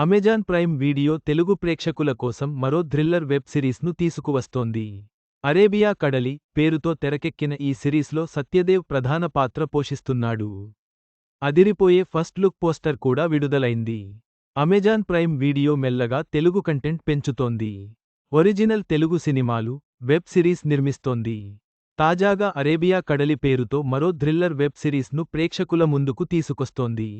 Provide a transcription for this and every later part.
Amazon prime video Telugu ప్రేక్షకుల కోసం మరో థ్రిల్లర్ వెబ్ సిరీస్ను తీసుకువస్తోంది. అరేబియా కడలి పేరుతో తెరకెక్కిన ఈ సిరీస్లో సత్యదేవ్ ప్రధాన పాత్ర పోషిస్తున్నాడు. అదిరిపోయే ఫస్ట్ లుక్ పోస్టర్ కూడా విడుదలైంది. అమెజాన్ ప్రైమ్ వీడియో మెల్లగా తెలుగు కంటెంట్ పెంచుతోంది. ఒరిజినల్ తెలుగు సినిమాలు వెబ్ సిరీస్ నిర్మిస్తోంది. తాజాగా అరేబియా కడలి పేరుతో మరో థ్రిల్లర్ వెబ్ సిరీస్ను ప్రేక్షకుల ముందుకు తీసుకొస్తోంది.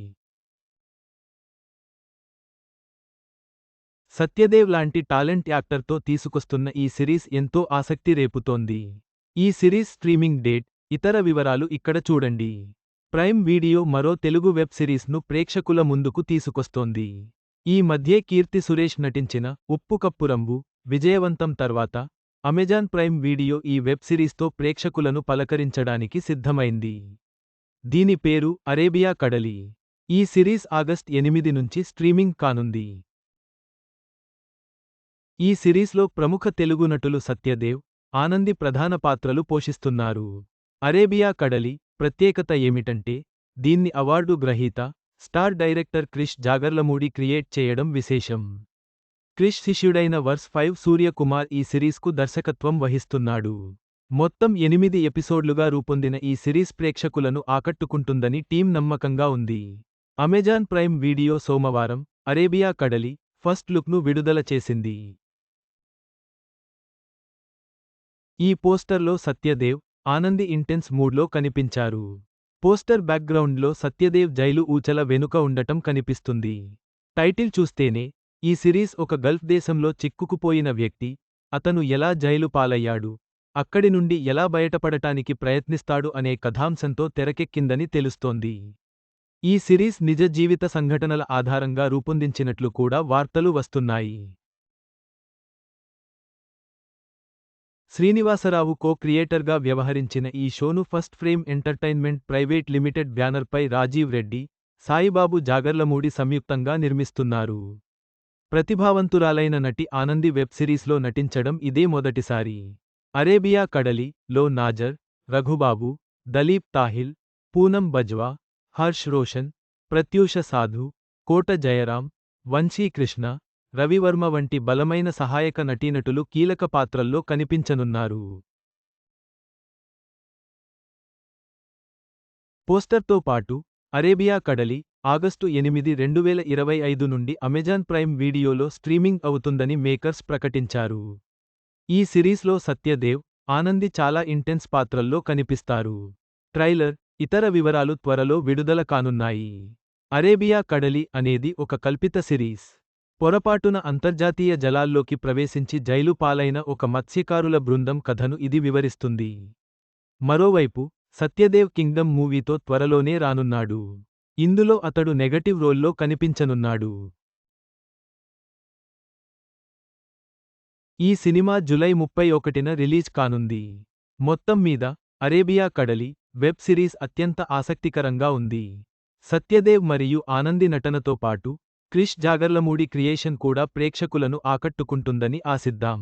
సత్యదేవ్ లాంటి టాలెంట్ యాక్టర్తో తీసుకొస్తున్న ఈ సిరీస్ ఎంతో ఆసక్తి రేపుతోంది. ఈ సిరీస్ స్ట్రీమింగ్ డేట్ ఇతర వివరాలు ఇక్కడ చూడండి. ప్రైమ్ వీడియో మరో తెలుగు వెబ్ సిరీస్ను ప్రేక్షకుల ముందుకు తీసుకొస్తోంది. ఈ మధ్యే కీర్తి సురేష్ నటించిన ఉప్పు కప్పురంబు విజయవంతం తర్వాత అమెజాన్ ప్రైమ్ వీడియో ఈ వెబ్ సిరీస్తో ప్రేక్షకులను పలకరించడానికి సిద్ధమైంది. దీని పేరు అరేబియా కడలి. ఈ సిరీస్ ఆగస్ట్ ఎనిమిది నుంచి స్ట్రీమింగ్ కానుంది. ఈ సిరీస్లో ప్రముఖ తెలుగు నటులు సత్యదేవ్ ఆనంది ప్రధాన పాత్రలు పోషిస్తున్నారు. అరేబియా కడలి ప్రత్యేకత ఏమిటంటే దీన్ని అవార్డు గ్రహీత star director Krish Jagarlamudi create చేయడం విశేషం. క్రిష్ శిష్యుడైన వర్స్ ఫైవ్ సూర్యకుమార్ ఈ సిరీస్కు దర్శకత్వం వహిస్తున్నాడు. మొత్తం ఎనిమిది ఎపిసోడ్లుగా రూపొందిన ఈ సిరీస్ ప్రేక్షకులను ఆకట్టుకుంటుందని టీం నమ్మకంగా ఉంది. అమెజాన్ ప్రైమ్ వీడియో సోమవారం అరేబియా కడలి ఫస్ట్ లుక్ను విడుదల చేసింది. ఈ పోస్టర్లో సత్యదేవ్ ఆనంది ఇంటెన్స్ మూడ్లో కనిపించారు. పోస్టర్ బ్యాక్గ్రౌండ్లో సత్యదేవ్ జైలు ఊచల వెనుక ఉండటం కనిపిస్తుంది. టైటిల్ చూస్తేనే ఈ సిరీస్ ఒక గల్ఫ్ దేశంలో చిక్కుకుపోయిన వ్యక్తి అతను ఎలా జైలు పాలయ్యాడు అక్కడి నుండి ఎలా బయటపడటానికి ప్రయత్నిస్తాడు అనే కథాంశంతో తెరకెక్కిందని తెలుస్తోంది. ఈ సిరీస్ నిజ జీవిత సంఘటనల ఆధారంగా రూపొందించినట్లు కూడా వార్తలు వస్తున్నాయి. శ్రీనివాసరావు కో క్రియేటర్గా వ్యవహరించిన ఈ షోను First Frame Entertainment Private Limited బ్యానర్పై రాజీవ్ రెడ్డి సాయిబాబు జాగర్లమూడి సంయుక్తంగా నిర్మిస్తున్నారు. ప్రతిభావంతురాలైన నటి ఆనంది వెబ్ సిరీస్లో నటించడం ఇదే మొదటిసారి. అరేబియా కడలి లో నాజర్ రఘుబాబు దలీప్ తాహిల్ పూనం బజ్వా హర్ష్ రోషన్ ప్రత్యూష సాధు కోట జయరాం వంశీకృష్ణ రవివర్మ వంటి బలమైన సహాయక నటీనటులు కీలక పాత్రల్లో కనిపించనున్నారు. పోస్టర్తో పాటు అరేబియా కడలి ఆగస్టు ఎనిమిది రెండు వేల ఇరవై ఐదు నుండి అమెజాన్ ప్రైమ్ వీడియోలో స్ట్రీమింగ్ అవుతుందని మేకర్స్ ప్రకటించారు. ఈ సిరీస్లో సత్యదేవ్ ఆనంది చాలా ఇంటెన్స్ పాత్రల్లో కనిపిస్తారు. ట్రైలర్ ఇతర వివరాలు త్వరలో విడుదల కానున్నాయి. అరేబియా కడలి అనేది ఒక కల్పిత సిరీస్. పొరపాటున అంతర్జాతీయ జలాల్లోకి ప్రవేశించి జైలు పాలైన ఒక మత్స్యకారుల బృందం కథను ఇది వివరిస్తుంది. మరోవైపు సత్యదేవ్ కింగ్డమ్ మూవీతో త్వరలోనే రానున్నాడు. ఇందులో అతడు నెగటివ్ రోల్లో కనిపించనున్నాడు. ఈ సినిమా జులై ముప్పై ఒకటిన రిలీజ్ కానుంది. మొత్తం మీద అరేబియా కడలి వెబ్ సిరీస్ అత్యంత ఆసక్తికరంగా ఉంది. సత్యదేవ్ మరియు ఆనంది నటనతో పాటు క్రిష్ జాగర్లమూడి క్రియేషన్ కూడా ప్రేక్షకులను ఆకట్టుకుంటుందని ఆశిద్దాం.